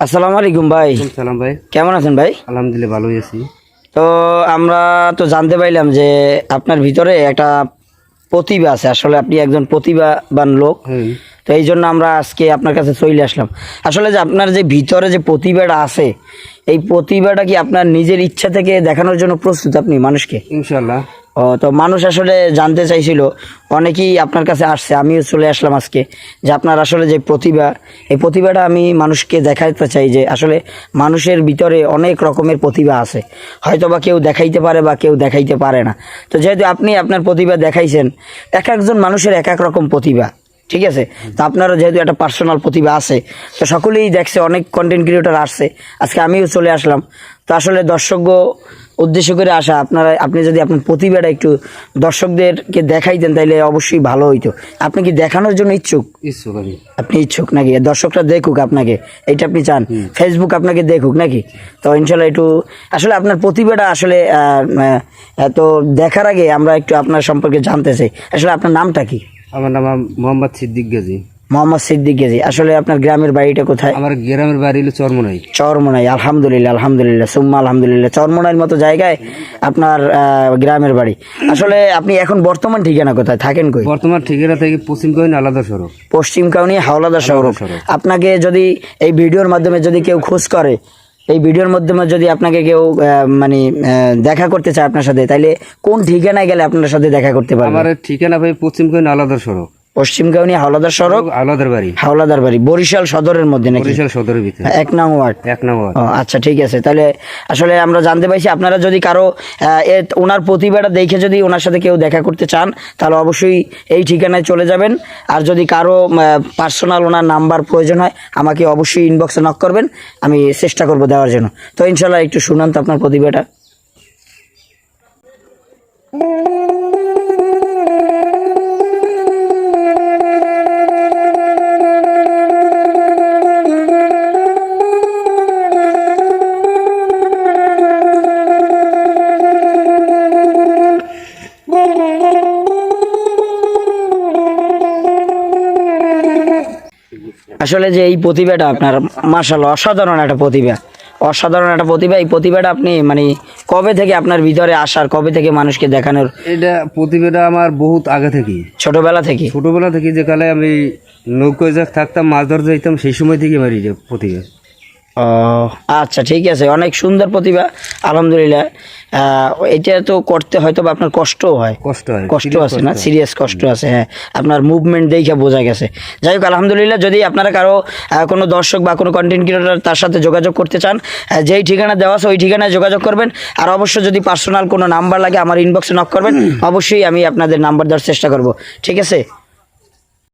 আসসালামু আলাইকুম ভাই। সালাম ভাই। কেমন আছেন ভাই? আলহামদুলিল্লাহ ভালোই আছি। তো আমরা তো জানতে পাইলাম যে আপনার ভিতরে একটা প্রতিভা আছে। আসলে আপনি একজন প্রতিভাবান লোক। তো এই জন্য আমরা আজকে আপনার কাছে চলে আসলাম। আসলে যে আপনার যে ভিতরে যে প্রতিভাটা আছে এই প্রতিভাটা কি আপনার নিজের ইচ্ছা থেকে দেখানোর জন্য প্রস্তুত আপনি মানুষকে? ইনশাল্লাহ ও, তো মানুষ আসলে জানতে চাইছিল, অনেকেই আপনার কাছে আসছে, আমিও চলে আসলাম আজকে, যে আপনার আসলে যে প্রতিভা, এই প্রতিভাটা আমি মানুষকে দেখাতে চাই যে আসলে মানুষের ভিতরে অনেক রকমের প্রতিভা আছে। হয়তো বা কেউ দেখাইতে পারে বা কেউ দেখাইতে পারে না। তো যেহেতু আপনি আপনার প্রতিভা দেখাইছেন, এক একজন মানুষের এক এক রকম প্রতিভা, ঠিক আছে? তো আপনারও যেহেতু একটা পার্সোনাল প্রতিভা আছে, তো সকলেই দেখছে, অনেক কন্টেন্ট ক্রিয়েটর আসছে, আজকে আমিও চলে আসলাম। তো আসলে দর্শক উদ্দেশ্য করে আসা আপনারা আপনি যদি আপনার প্রতিভাটা একটু দর্শকদেরকে দেখাইতেন তাহলে অবশ্যই ভালো হইতো। আপনি কি দেখানোর জন্য ইচ্ছুক? ইচ্ছুক আমি। আপনি ইচ্ছুক নাকি? দর্শকরা দেখুক আপনাকে। এইটা আপনি চান। ফেসবুক আপনাকে দেখুক নাকি? তো ইনশাল্লাহ একটু আসলে আপনার প্রতিভাটা আসলে তো দেখার আগে আমরা একটু আপনার সম্পর্কে জানতে চাই। আসলে আপনার নামটা কি? আমার নাম মোহাম্মদ সিদ্দিক গাজী। মোহাম্মদ সিদ্দিক গেজি। আসলে আপনার গ্রামের বাড়িটা কোথায়? আমার গ্রামের বাড়ি হলো চরমনাই। চরমনাই আলহামদুলিল্লাহ আলহামদুলিল্লাহ সুম্মা আলহামদুলিল্লাহ চরমনাইয়ের মতো জায়গায় আপনার গ্রামের বাড়ি। আসলে আপনি এখন বর্তমান ঠিকানা কোথায়? থাকেন কই? বর্তমান ঠিকানা থেকে পশ্চিম কহিন আলাদা সড়ক। পশ্চিম কাউনি হাওলাদা সড়ক। আপনাকে যদি এই ভিডিওর মাধ্যমে যদি কেউ খোঁজ করে এই ভিডিওর মাধ্যমে যদি আপনাকে কেউ মানে দেখা করতে চায় আপনার সাথে তাহলে কোন ঠিকানায় গেলে আপনার সাথে দেখা করতে পারবে? আমার ঠিকানা ভাই পশ্চিম কহিন আলাদা সড়ক। পশ্চিম হাওলাদার সড়ক? আলাদার বাড়ি। হাওলাদার বাড়ি বরিশাল সদরের মধ্যে নাকি? বরিশাল সদরের ভিতরে। এক নং ওয়ার্ড। এক নম্বর ও আচ্ছা ঠিক আছে। তাহলে আসলে আমরা জানতে পাইছি আপনারা যদি কারও ওনার প্রতিভাটা দেখে যদি ওনার সাথে কেউ দেখা করতে চান তাহলে অবশ্যই এই ঠিকানায় চলে যাবেন। আর যদি কারও পার্সোনাল ওনার নাম্বার প্রয়োজন হয় আমাকে অবশ্যই ইনবক্সে নক করবেন। আমি চেষ্টা করব দেওয়ার জন্য। তো ইনশাল্লাহ একটু শুনান তো আপনার প্রতিভাটা। আসলে যে এই প্রতিভাটা আপনার মার্শাল অসাধারণ একটা প্রতিভা। অসাধারণ একটা প্রতিভা। এই প্রতিভাটা আপনি মানে কবে থেকে আপনার ভিতরে আসার কবে থেকে মানুষকে দেখানোর? এটা প্রতিভাটা আমার বহুত আগে থেকে ছোটবেলা থেকে? ছোটবেলা থেকে যে কালে আমি নৌকোয় যাক থাকতাম মাছ ধরতে যাইতাম সেই সময় থেকে আমার এই প্রতিভা। আচ্ছা ঠিক আছে। অনেক সুন্দর প্রতিভা আলহামদুলিল্লাহ। এটা তো করতে হয়তো বা আপনার কষ্টও হয়। কষ্ট হয় কষ্ট আছে না? সিরিয়াস কষ্ট আছে হ্যাঁ। আপনার মুভমেন্ট দেখে বোঝা গেছে। যাই হোক আলহামদুলিল্লাহ যদি আপনারা কারও কোনো দর্শক বা কোনো কন্টেন্ট ক্রিয়েটার তার সাথে যোগাযোগ করতে চান যেই ঠিকানা দেওয়া আছে ওই ঠিকানায় যোগাযোগ করবেন। আর অবশ্যই যদি পার্সোনাল কোনো নাম্বার লাগে আমার ইনবক্সে নক করবেন অবশ্যই আমি আপনাদের নাম্বার দেওয়ার চেষ্টা করব। ঠিক আছে?